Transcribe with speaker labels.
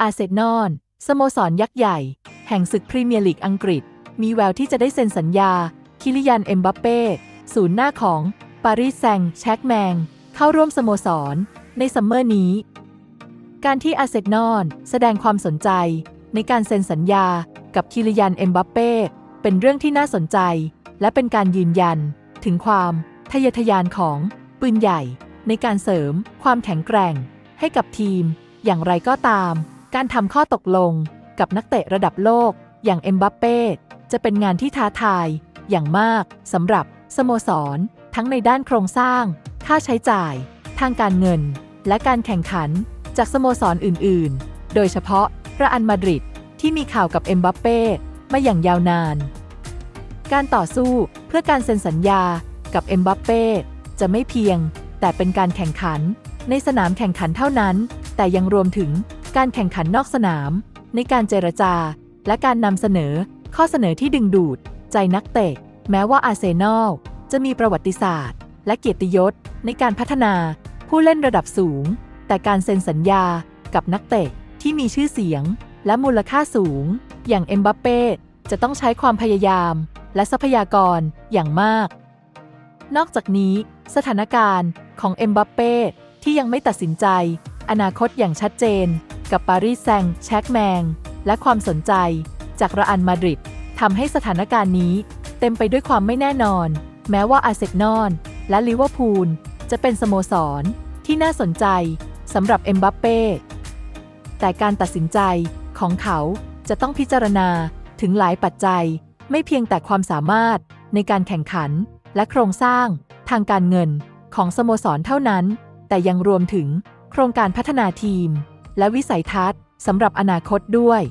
Speaker 1: อาร์เซนอลสโมสรยักษ์ใหญ่ แห่งศึกพรีเมียร์ลีกอังกฤษ มีแววที่จะได้เซ็นสัญญา คิลิยันเอ็มบัปเป้ศูนย์หน้าของปารีสแซงต์แชร์กแมง เข้าร่วมสโมสร ในซัมเมอร์นี้ การที่อาร์เซนอลแสดงความสนใจ ในการเซ็นสัญญากับคิลิยันเอ็มบัปเป้เป็นเรื่องที่น่าสนใจ และเป็นการยืนยัน ถึงความทะเยอทะยานของปืนใหญ่ ในการเสริมความแข็งแกร่ง ให้กับทีม อย่างไรก็ตาม การทำข้อตกลงกับนักเตะระดับโลก อย่างเอ็มบัปเป้จะเป็นงานที่ท้าทายอย่างมากสำหรับสโมสร ทั้งในด้านโครงสร้าง ค่าใช้จ่าย ทางการเงิน และการแข่งขันจากสโมสรอื่น ๆ โดยเฉพาะระอันมาดริดที่มีข่าวกับเอ็มบัปเป้มาอย่างยาวนาน การต่อสู้เพื่อการเซ็นสัญญากับเอ็มบัปเป้จะไม่เพียง แต่เป็นการแข่งขันในสนามแข่งขันเท่านั้น แต่ยังรวมถึง การแข่งขันนอกสนาม ในการเจรจา และการนำเสนอ ข้อเสนอที่ดึงดูด ใจนักเตะ แม้ว่าอาร์เซนอลจะมีประวัติศาสตร์ และเกียรติยศ ในการพัฒนา ผู้เล่นระดับสูง แต่การเซ็นสัญญากับนักเตะที่มีชื่อเสียง และมูลค่าสูง อย่างเอ็มบัปเป้จะต้องใช้ความพยายาม และทรัพยากรอย่างมาก นอกจากนี้ สถานการณ์ของเอ็มบัปเป้ที่ยังไม่ตัดสินใจ อนาคตอย่างชัดเจน กับปารีสแซงต์แชร์กแมง และความสนใจ จากระอันมาดริดทำให้สถานการณ์นี้ เต็มไปด้วยความไม่แน่นอน แม้ว่าอาเซนอลและลิเวอร์พูล จะเป็นสโมสร ที่น่าสนใจสำหรับเอ็มบัปเป้แต่การตัดสินใจของเขาจะต้องพิจารณาถึงหลายปัจจัย ไม่เพียงแต่ความสามารถในการแข่งขันและโครงสร้าง ทางการเงินของสโมสรเท่านั้น แต่ยังรวมถึง โครงการพัฒนาทีม และวิสัยทัศน์สำหรับอนาคตด้วย